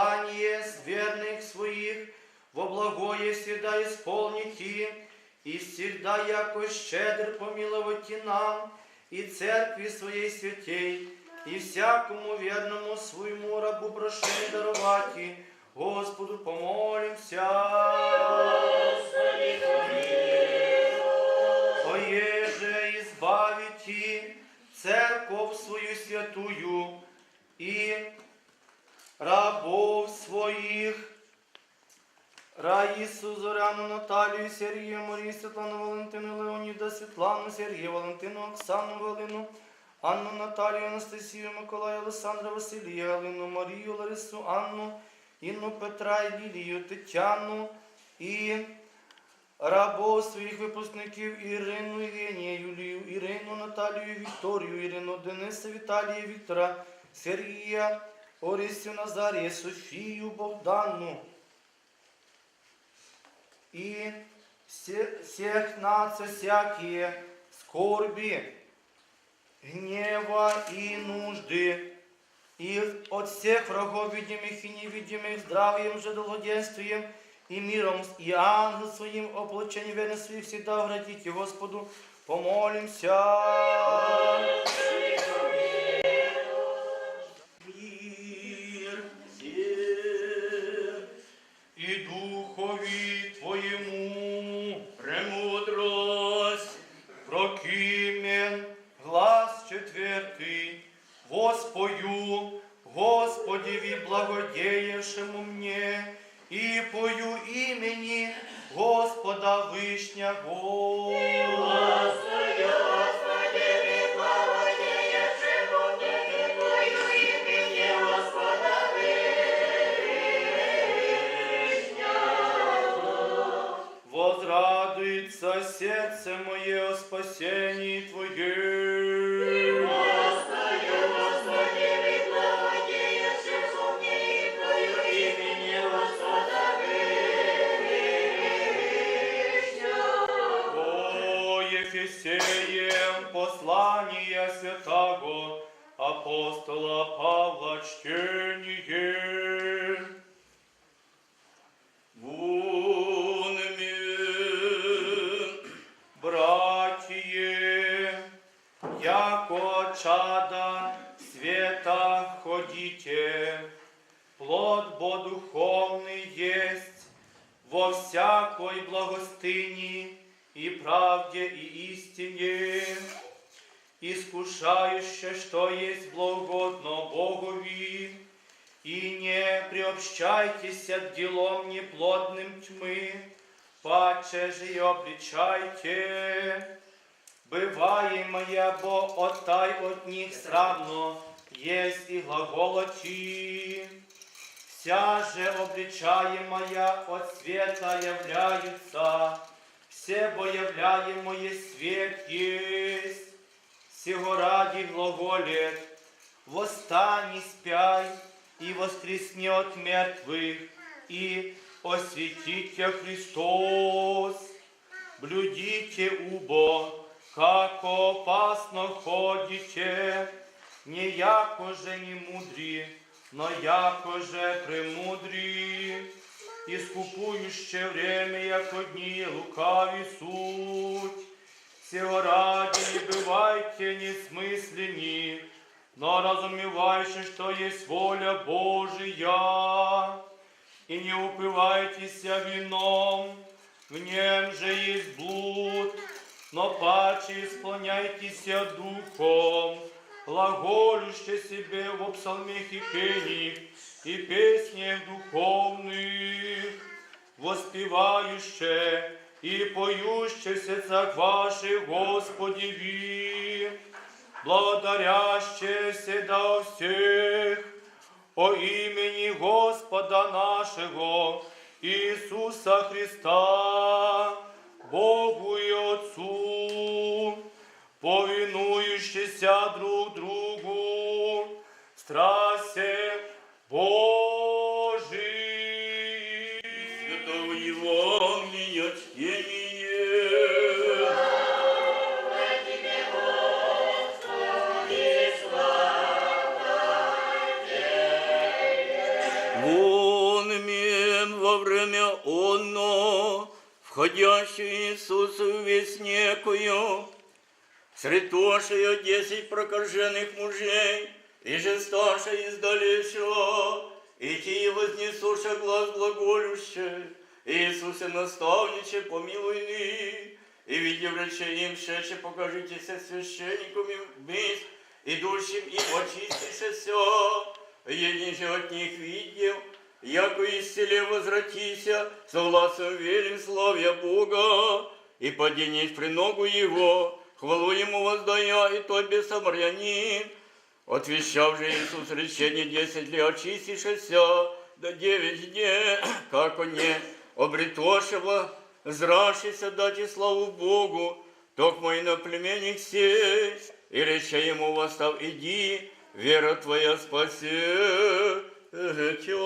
желание верных своих, во благое всегда исполните, и всегда яко щедр помиловать нам, и церкви своей святей, и всякому верному своему рабу прошение даровати, Господу помолимся. Оеже избавите церковь свою святую и рабов своих, Раїсу, Зоряну, Наталію, Сергія, Марію, Світлану, Валентину, Леоніда, Світлану, Сергія, Валентину, Оксану, Галину, Анну, Наталію, Анастасію, Миколая, Олександра, Василія, Галину, Марію, Ларису, Анну, Інну, Петра, і Лілію, Тетяну і рабов своїх випускників Ірину, Євгенія, Юлію, Ірину, Наталію, Вікторію, Ірину, Дениса, Віталія, Віктора, Сергія, Орисю, Назарія, Софію, Богдану и все- всех наций всякие скорби, гнева и нужды, и от всех врагов видимых и невидимых здравием же долгоденствием и миром, и ангел своим облачением верно своих всегда оградите Господу, помолимся. Oh. Павла чтение. Братья, яко чада света ходите, плод бо духовный есть во всякой благостыне и правде и истине, искушающе, что есть благодно Богови, и не приобщайтесь от делом неплодным тьмы, паче же и обличайте. Быває моя, бо отай от них сравно, есть и глаголочи. Вся же обличаемая от света является, все бо являемое свет есть. Сего ради глаголет, восстань и спяй, и воскресни от мертвых, и осветите Христос. Блюдите убо, как опасно ходите, не яко же не мудрі, но яко же премудрі, искупующе время, як одни лукаві суть. Сего ради не бывайте несмыслени, но разумевайте, что есть воля Божия, и не упивайтесь вином, в нем же есть блуд, но паче исполняйтесь духом, глаголюще себе в псалмах и пениях, и песнях духовных, воспевающе и поюще в сердцах ваших Господеви, благодаряще всегда у всех, о имени Господа нашего Иисуса Христа, Богу и Отцу, повинующийся друг другу, страсти входящий Иисусу веснекую, средотошие десять прокаженных мужей, и жесташа издалеча, и ти вознесуша глаз глаголюще, Иисусе наставниче, помилуй ны, и видев рече им шече, покажитеся священникам вместе, идущим им очистися, един же от них видел, яко исцеле возвратися, согласно верим славя Бога, и поденись при ногу Его, хвалу Ему воздая, и тот без самарянин, Отвещав же Иисус речение десять ли очистишься, до девять дней, как не обретошего, зрашися дати славу Богу, ток мой наплеменник сей, и рече ему восстав, иди, вера твоя спасет öğüt yok.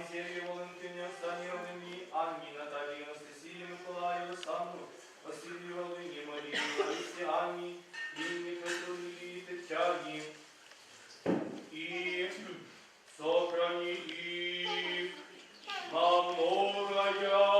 Светлане, Сергию, Валентине, Оксане, Олені, Анні, Наталії, Анастасії, Миколаю, Олександру, Василію, Олені, Марії, Ларисі, Анні, Інні, Петру, Лілії, Тетяні, и сохрани их на многое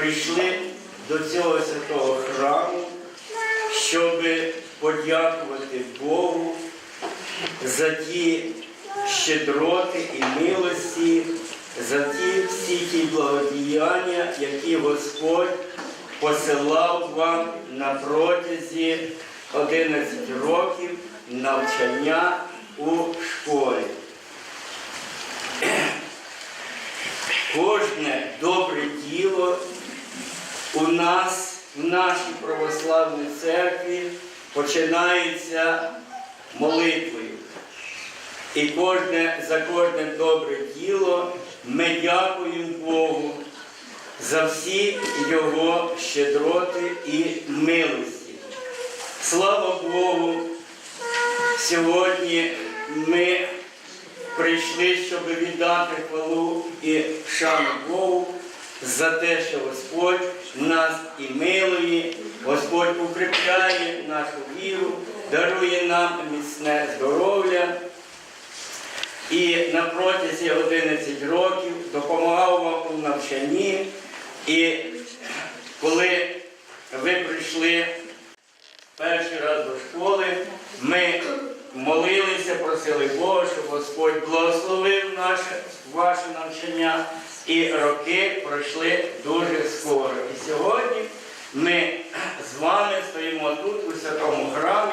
прийшли до цього святого храму, щоб подякувати Богу за ті щедроти і милості, за ті всі ті благодіяння, які Господь посилав вам на протязі 11 років навчання у школі. Кожне добре діло у нас, в нашій православній церкві, починається молитвою. І кожне, за кожне добре діло ми дякуємо Богу за всі Його щедроти і милості. Слава Богу! Сьогодні ми прийшли, щоб віддати хвалу і шану Богу за те, що Господь нас і милує, Господь укріпляє нашу віру, дарує нам міцне здоров'я. І на протязі 11 років допомагав вам у навчанні. І коли ви прийшли перший раз до школи, ми молилися, просили Бога, щоб Господь благословив наше, ваше навчання. І роки пройшли дуже скоро. І сьогодні ми з вами стоїмо тут, у святому храмі.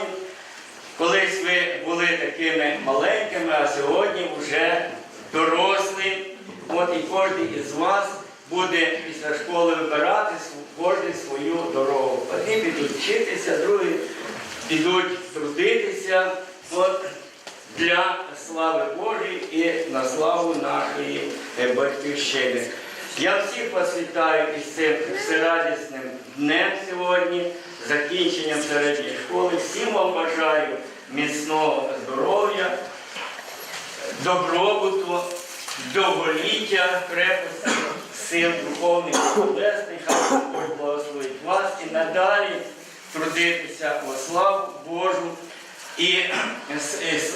Колись ви були такими маленькими, а сьогодні вже дорослі. От і кожен із вас буде після школи вибирати кожен свою дорогу. Одні підуть вчитися, другі підуть трудитися от, для слави Божої і на славу нашої е, батьківщини. Я всіх вас вітаю із цим всерадісним днем сьогодні, закінченням середньої школи. Всім вам бажаю міцного здоров'я, добробуту, довголіття, крепості, сил духовних і тілесних. Хай Господь благословить вас і надалі трудитися во славу Божу і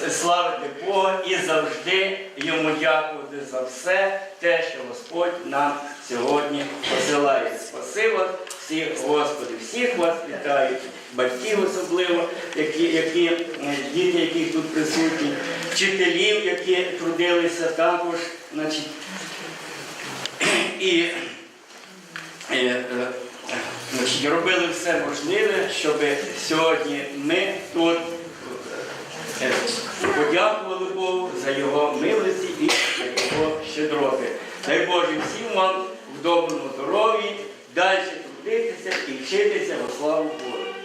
славити Бога і завжди йому дякувати за все те, що Господь нам сьогодні посилає. Спасибо всіх, Господи, всіх вас вітаю, батьків особливо, які, які діти, які тут присутні, вчителів, які трудилися також, значить, і е, е, робили все можливе, щоб сьогодні ми тут подякували Богу за його милості і за його щедроти. Дай Боже всім вам в доброму здоров'ї, далі трудитися і вчитися во славу Божу.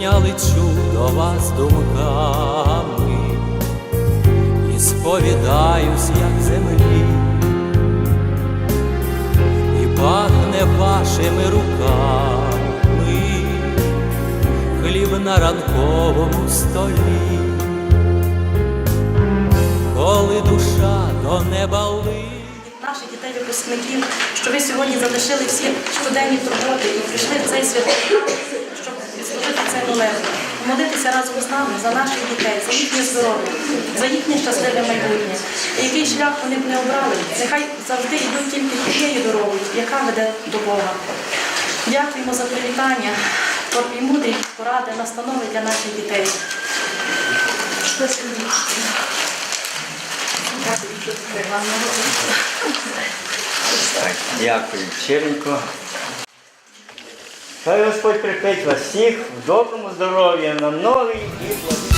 Я лечу до вас думками і сповідаюсь, як землі, і пахне вашими руками, хліб на ранковому столі, коли душа до неба лить. Дітей, випускників, що ви сьогодні залишили всі щоденні турботи і прийшли в цей святий молеб. Молитися разом з нами за наших дітей, за їхнє здоров'я, за їхнє щасливе майбутнє. Який шлях вони б не обрали, нехай завжди йдуть тільки тією дорогою, яка веде до Бога. Дякуємо за привітання і мудрі поради, настанови для наших дітей. Дякую щиренько. Хай Господь припить вас всіх в доброму здоров'я на новий і благий